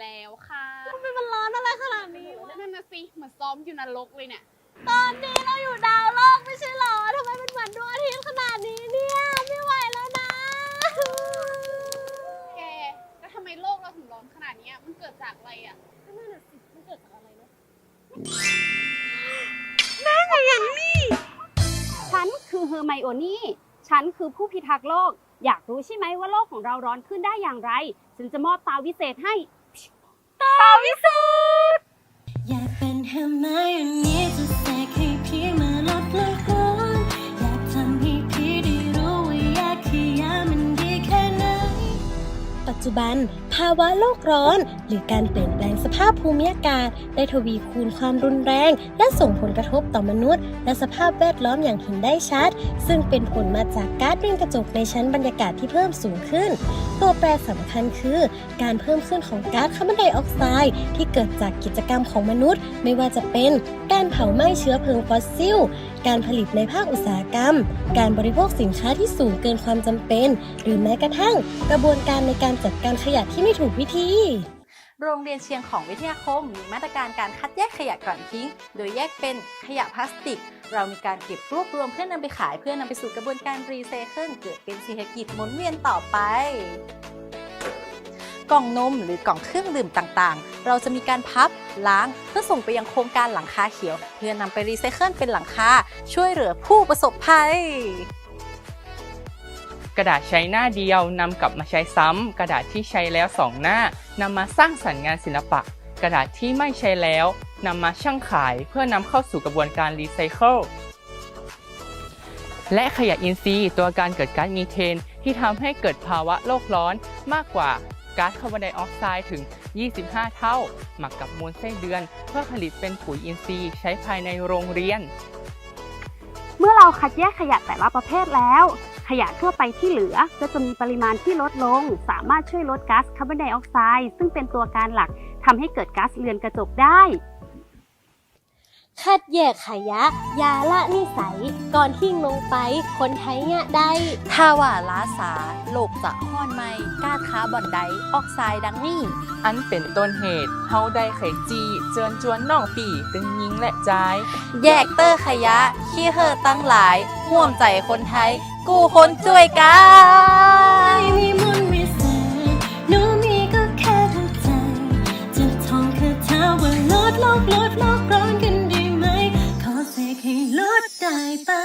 แล้วค่ะทำไมมันร้อนอะไรขนาดนี้วะนั่นน่ะสิเหมือนซ้อมอยู่นรกเลยเนี่ย ตอนนี้เราอยู่ดาวโลกไม่ใช่หรอทำไมเป็นวันดวงอาทิตย์ขนาดนี้เนี่ยไม่ไหวแล้วนะ แกแล้วทำไมโลกเราถึงร้อนขนาดนี้มันเกิดจากอะไรอะนั่นน่ะสิมันเกิดจากอะไรเนาะนั่นงอย่างนี้ฉันคือเฮอร์ไมโอนี่ฉันคือผู้พิทักษ์โลก อยากรู้ใช่ไหมว่าโลกของเราร้อนขึ้นได้อย่างไร ฉันจะมอบตาวิเศษให้ ตาวิเศษอยากเป็นเฮอร์ไมโอนี่จะแสกให้พี่มาลดโลกร้อนอยากทำให้พี่ได้รู้ว่าอยากขยะมันดีแค่ไหน ปัจจุบันภาวะโลกร้อน หรือการเปลี่ยนแปลงสภาพภูมิอากาศ ได้ทวีคูณความรุนแรง และส่งผลกระทบต่อมนุษย์ และสภาพแวดล้อมอย่างเห็นได้ชัด ซึ่งเป็นผลมาจากก๊าซเรือนกระจกในชั้นบรรยากาศที่เพิ่มสูงขึ้น ตัวแปรสำคัญคือ การเพิ่มขึ้นของก๊าซคาร์บอนไดออกไซด์ที่เกิดจากกิจกรรมของมนุษย์ ไม่ว่าจะเป็น การเผาไหม้เชื้อเพลิงฟอสซิล การผลิตในภาคอุตสาหกรรม การบริโภคสินค้าที่สูงเกินความจำเป็น หรือแม้กระทั่ง กระบวนการในการจัดการขยะที่ไม่ถูกวิธี โรงเรียนเชียงของวิทยาคมมีมาตรการการคัดแยกขยะก่อนทิ้ง โดยแยกเป็นขยะพลาสติก เรามีการเก็บรวบรวมเพื่อนำไปขายเพื่อนำไปสู่กระบวนการรีไซเคิลเกิดเป็นเศรษฐกิจหมุนเวียนต่อไป กล่องนมหรือกล่องเครื่องดื่มต่างๆ เราจะมีการพับล้างเพื่อส่งไปยังโครงการหลังคาเขียว เพื่อนำไปรีไซเคิลเป็นหลังคาช่วยเหลือผู้ประสบภัย กระดาษใช้หน้าเดียวนำกลับมาใช้ซ้ำกระดาษที่ใช้แล้วสองหน้านำมาสร้างสรรค์งานศิลปะ กระดาษที่ไม่ใช้แล้วนำมาชั่งขายเพื่อนำเข้าสู่กระบวนการรีไซเคิลและขยะอินทรีย์ตัวการเกิดก๊าซมีเทน ที่ทำให้เกิดภาวะโลกร้อนมากกว่าก๊าซคาร์บอนไดออกไซด์ถึง 25 เท่า หมักกับมูลไส้เดือน เพื่อผลิตเป็นปุ๋ยอินทรีย์ใช้ภายในโรงเรียน เมื่อเราคัดแยกขยะแต่ละประเภทแล้ว ยะทั่วไปที่เหลือก็จะมีปริมาณที่ลดลง สามารถช่วยลดก๊าซคาร์บอนไดออกไซด์ซึ่งเป็นตัวการหลักทำให้เกิดก๊าซเรือนกระจกได้ คัดแยกขยะ ยาละนิสัย ก่อนทิ้งลงไป คนไทยเนี่ยได้ ถ้าว่าล้าสาโลกจะห้อนไหมก๊าซคาร์บอนไดออกไซด์ดังนี้ อันเป็นต้นเหตุเฮาได้ไข่จีเจิญจวนน้องปีตึงยิงและจาย แยกเตอร์ขยะขี้เหอะตั้งหลายห่วมใจคนไทย กู้คนช่วยกันม่มีมนต์วิเศษหนูมีก็แค่หัวใจ จะท่องคาถาว่าลดโลกลดโลกร้อนกันได้ไหม ขอเสกให้ลดได้ปะ